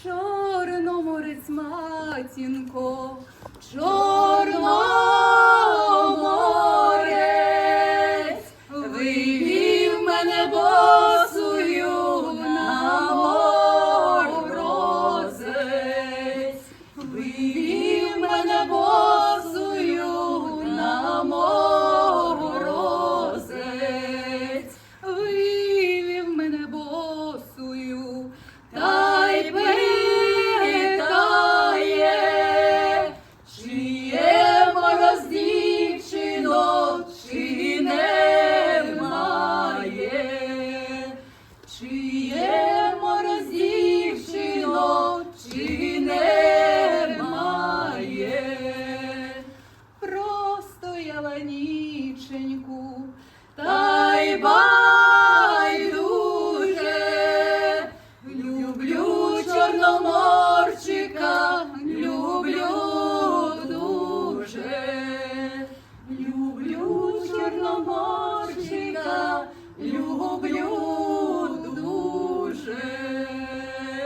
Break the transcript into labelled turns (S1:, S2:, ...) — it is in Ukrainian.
S1: Чорноморець матінко, Чи є мороздівчино, чи немає, простояла ніченьку, та й байдуже, люблю чорноморчика, люблю дуже, люблю чорноморчика.